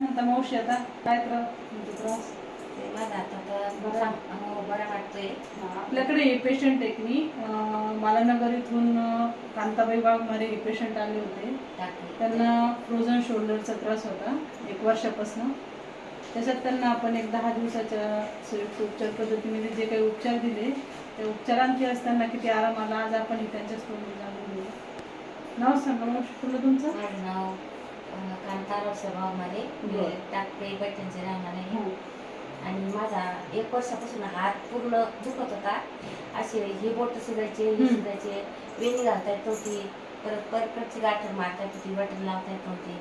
आता मावशी आता काय त्रास म्हणजे त्रास? ते माझा आता तर बरा. हो बरा वाटतोय. आपल्याकडे हे पेशंट आहे की नाही? अं, मालानगर इथून अं, कांताबाई वाघमारे हे पेशंट आले होते. टाकली. त्यांना फ्रोझन शोल्डरचा त्रास होता एक वर्षापासून. त्याच्यात त्यांना आपण एक दहा दिवसाच्या संयुक्त उपचार पद्धतीने जे काही उपचार दिले त्या उपचारांची त्यांना किती आराम आला आज आपण हे त्यांच्याच तोंडून जाणून घेऊ नाव सांगा मावशी तुला तुमचं? माझं नाव कांताराव सभामध्ये बरं. टाकते पैठणचे राहणार. आहे हो. आणि माझा एक वर्षापासून हात पूर्ण दुखत होता. असे हे बोट सुजायचे हे. सुजायचे. वेणी घालता येत नव्हती. परत परकडची गाठण मारता येत होती बटन लावता येत नव्हती.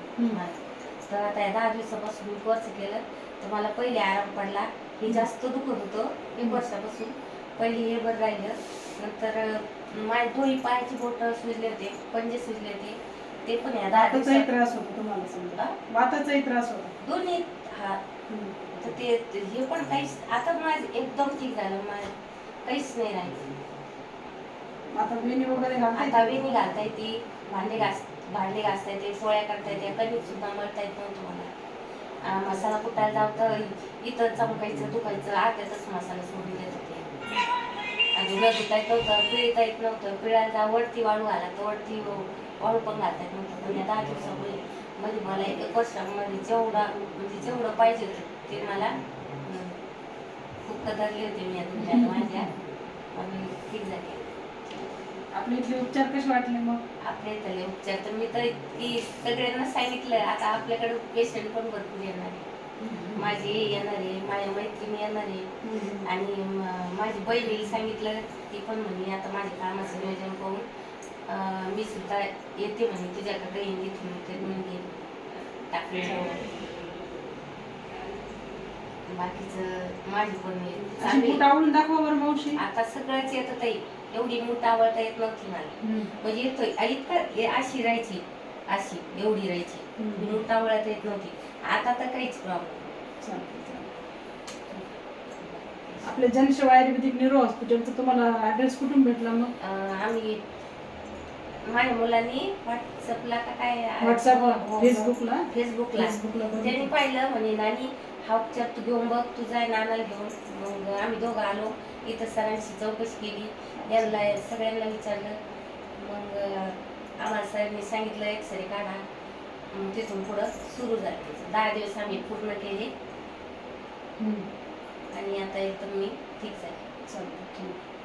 तर आता या दहा दिवसापासून मी कोर्स केलं. तर मला पहिले आराम पडला. हे जास्त दुखत होतं. एक. वर्षापासून. पहिले हे बरं राहिलं. नंतर अं, माझे दोन्ही पायाचे बोट सुजले होते. पंजे सुजले होते. ते पण या दहा वाताचाही दिवसात त्रास होतो तुम्हाला समजा. हा? वाताचाही त्रास होतो. दोन्ही हम्म. तर ते ते- हे पण काहीच आता माझं एकदम ठीक झालं. माझं काहीच नाही राहिलं. आता वेणी वगैरे घालता आता येते? वेणी घालता येते भांडे घास भांडे घासता येते पोळ्या करता येते कणिक सुद्धा मळता येत नव्हतं मला मसाला कुटायला जाऊ तर इथं चमकायचं दुखायचं आत्यातच मसाला सोडून देत होते अजून येत नव्हतं पिळता येत नव्हतं. पिळायला जा वरती वाळू तर वरती वाळू पण घालता येत नव्हतं. पण या दहा म्हणजे मला एक वर्षामध्ये जेवढा म्हणजे जेवढं पाहिजे होतं ते मला अं, खूप कदरले होते मी माझ्या. आणि ठीक झाले. आपले इथले उपचार कसे वाटले मग? आपल्या इथले उपचार तर मी तर इतकी सगळ्यांना सांगितलं आता आपल्याकडे पेशंट पण भरपूर येणार आहे. माझी येणार आहे माझ्या मैत्रिणी येणार आहे. आणि माझी बहिणीला सांगितलं ती पण म्हणे आता माझ्या कामाचं नियोजन पाहून मी सुद्धा येते म्हणे तुझ्याकडे येईन इथून टाकण्याच्या बाकीचं माझी पण. आवळून दाखवा बरं मावशी. आता सगळंच येतं ताई. एवढी मूठ आवडता येत नव्हती मला. म्हणजे येतोय. इतकं अशी राहायची. अशी एवढी राहायची. मूठ आवडता येत नव्हती. आता तर काहीच प्रॉब्लेम. आपल्या जनशिव आयुर्वेदिक न्यूरो हॉस्पिटलचा तुम्हाला ऍड्रेस कुठून भेटला मग? आम्ही माझ्या मुलांनी व्हॉट्सअपला का काय व्हॉट्सअप फेसबुकला फेसबुकला फेसबुकला त्यांनी. पाहिलं म्हणे नानी हा उपचार तू घेऊन बघ तू जाय नानाला घेऊन. मग आम्ही दोघं आलो. इथं सरांशी चौकशी केली. यांना सगळ्यांना विचारलं. मग आम्हाला सरांनी सांगितलं एक्सरे काढा. तिथून पुढं सुरू झालं. दहा दिवस आम्ही पूर्ण केले. आणि आता एकदम मी ठीक झाले चालतंय, ठीक.